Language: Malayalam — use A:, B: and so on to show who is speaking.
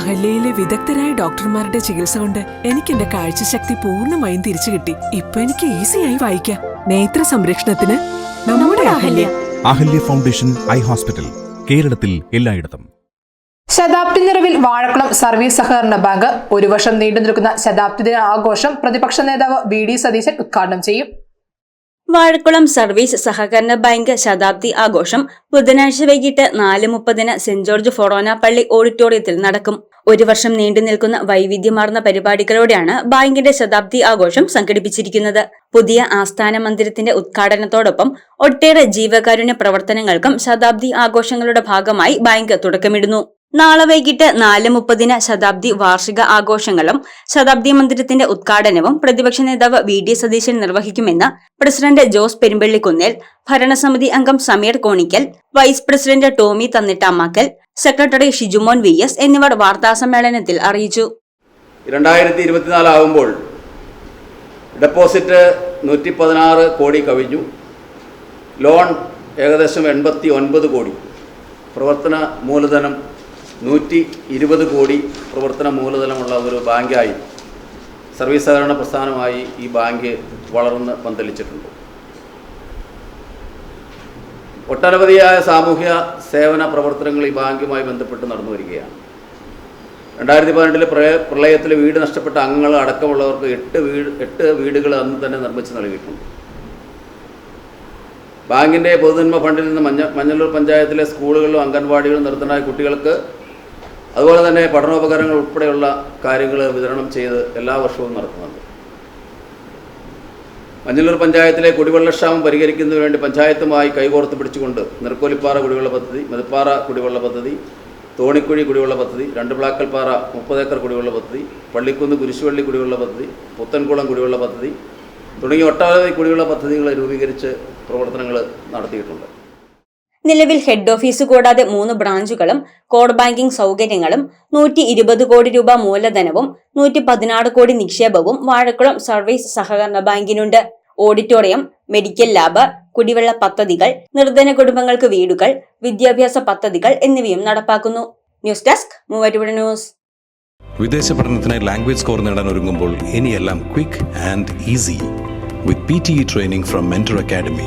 A: അഹല്യയിലെ വിദഗ്ധരായ ഡോക്ടർമാരുടെ ചികിത്സ കൊണ്ട് എനിക്ക് എന്റെ കാഴ്ചശക്തി പൂർണമായും തിരിച്ചു കിട്ടി. ഇപ്പൊ എനിക്ക് ഈസിയായി വായിക്കാം. നേത്ര സംരക്ഷണത്തിന് നമ്മുടെ Ahalya.
B: Ahalya foundation eye hospital കേരളത്തിൽ എല്ലായിടത്തും.
C: ശതാബ്ദി നിറവിൽ വാഴക്കുളം സർവീസ് സഹകരണ ബാങ്ക് ഒരു വർഷം നീണ്ടു നിൽക്കുന്ന ശതാബ്ദി ദിന ആഘോഷം പ്രതിപക്ഷ നേതാവ് വി ഡി സതീശൻ ഉദ്ഘാടനം ചെയ്യും.
D: വാഴക്കുളം സർവീസ് സഹകരണ ബാങ്ക് ശതാബ്ദി ആഘോഷം ബുധനാഴ്ച വൈകിട്ട് നാല് മുപ്പതിന് സെന്റ് ജോർജ് ഫൊറോന പള്ളി ഓഡിറ്റോറിയത്തിൽ നടക്കും. ഒരു വർഷം നീണ്ടു നിൽക്കുന്ന വൈവിധ്യമാർന്ന പരിപാടികളോടെയാണ് ബാങ്കിന്റെ ശതാബ്ദി ആഘോഷം സംഘടിപ്പിച്ചിരിക്കുന്നത്. പുതിയ ആസ്ഥാന മന്ദിരത്തിന്റെ ഉദ്ഘാടനത്തോടൊപ്പം ഒട്ടേറെ ജീവകാരുണ്യ പ്രവർത്തനങ്ങൾക്കും ശതാബ്ദി ആഘോഷങ്ങളുടെ ഭാഗമായി ബാങ്ക് തുടക്കമിടുന്നു. നാളെ വൈകിട്ട് നാല് മുപ്പതിന് ശതാബ്ദി വാർഷിക ആഘോഷങ്ങളും ശതാബ്ദി മന്ദിരത്തിന്റെ ഉദ്ഘാടനവും പ്രതിപക്ഷ നേതാവ് വി ഡി സതീശൻ നിർവഹിക്കുമെന്ന് പ്രസിഡന്റ് ജോസ് പെരുമ്പള്ളിക്കുന്നേൽ ഭരണസമിതി അംഗം Sameer Konickal vice president Tomy Thannittamakkal secretary Shijumon V S എന്നിവർ വാർത്താസമ്മേളനത്തിൽ അറിയിച്ചു.
E: രണ്ടായിരത്തി ഇരുപത്തിനാലാകുമ്പോൾ ഡെപ്പോസിറ്റ് നൂറ്റി പതിനാറ് കോടി കവിഞ്ഞു. ലോൺ ഏകദേശം എൺപത്തി ഒൻപത് കോടി. പ്രവർത്തന മൂലധനം നൂറ്റി ഇരുപത് കോടി പ്രവർത്തന മൂലധനമുള്ള ഒരു ബാങ്കായി സർവീസ് സഹകരണ പ്രസ്ഥാനമായി ഈ ബാങ്ക് വളർന്ന് പന്തലിച്ചിട്ടുണ്ട്. ഒട്ടനവധിയായ സാമൂഹ്യ സേവന പ്രവർത്തനങ്ങൾ ഈ ബാങ്കുമായി ബന്ധപ്പെട്ട് നടന്നു വരികയാണ്. രണ്ടായിരത്തി പതിനെട്ടിലെ പ്രളയ പ്രളയത്തിൽ വീട് നഷ്ടപ്പെട്ട അംഗങ്ങൾ അടക്കമുള്ളവർക്ക് എട്ട് വീട് എട്ട് വീടുകൾ അന്ന് തന്നെ നിർമ്മിച്ച് നൽകിയിട്ടുണ്ട്. ബാങ്കിന്റെ പൊതുനന്മ ഫണ്ടിൽ നിന്ന് മഞ്ഞ മഞ്ഞളൂർ പഞ്ചായത്തിലെ സ്കൂളുകളിലും അംഗൻവാടികളിലും നിർത്തനായ കുട്ടികൾക്ക് അതുപോലെ തന്നെ പഠനോപകരണങ്ങൾ ഉൾപ്പെടെയുള്ള കാര്യങ്ങൾ വിതരണം ചെയ്ത് എല്ലാ വർഷവും നടത്തുന്നുണ്ട്. മഞ്ഞല്ലൂർ പഞ്ചായത്തിലെ കുടിവെള്ളക്ഷാമം പരിഹരിക്കുന്നതിന് വേണ്ടി പഞ്ചായത്തുമായി കൈകോർത്ത് പിടിച്ചുകൊണ്ട് നെർക്കോലിപ്പാറ കുടിവെള്ള പദ്ധതി മെതുപ്പാറ കുടിവെള്ള പദ്ധതി തോണിക്കുഴി കുടിവെള്ള പദ്ധതി രണ്ട് പ്ലാക്കൽപ്പാറ മുപ്പത് ഏക്കർ കുടിവെള്ള പദ്ധതി പള്ളിക്കുന്ന് കുരിശുവള്ളി കുടിവെള്ള പദ്ധതി പുത്തൻകുളം കുടിവെള്ള പദ്ധതി തുടങ്ങിയ ഒട്ടനവധി കുടിവെള്ള പദ്ധതികൾ രൂപീകരിച്ച് പ്രവർത്തനങ്ങൾ നടത്തിയിട്ടുണ്ട്.
D: നിലവിൽ ഹെഡ് ഓഫീസ് കൂടാതെ മൂന്ന് ബ്രാഞ്ചുകളും കോർ ബാങ്കിംഗ് സൗകര്യങ്ങളും നൂറ്റി ഇരുപത് കോടി രൂപ മൂലധനവും നൂറ്റി പതിനാറ് കോടി നിക്ഷേപവും വാഴക്കുളം സർവീസ് സഹകരണ ബാങ്കിനുണ്ട്. ഓഡിറ്റോറിയം മെഡിക്കൽ ലാബ് കുടിവെള്ള പദ്ധതികൾ നിർധന കുടുംബങ്ങൾക്ക് വീടുകൾ വിദ്യാഭ്യാസ പദ്ധതികൾ എന്നിവയും നടപ്പാക്കുന്നു. News desk Muvattupuzha news.
F: വിദേശ പഠനത്തിനായി ലാംഗ്വേജ് സ്കോർ നേടാൻ ഒരുങ്ങുമ്പോൾ ഇനിയെല്ലാം quick and easy with P T E training from Mentor Academy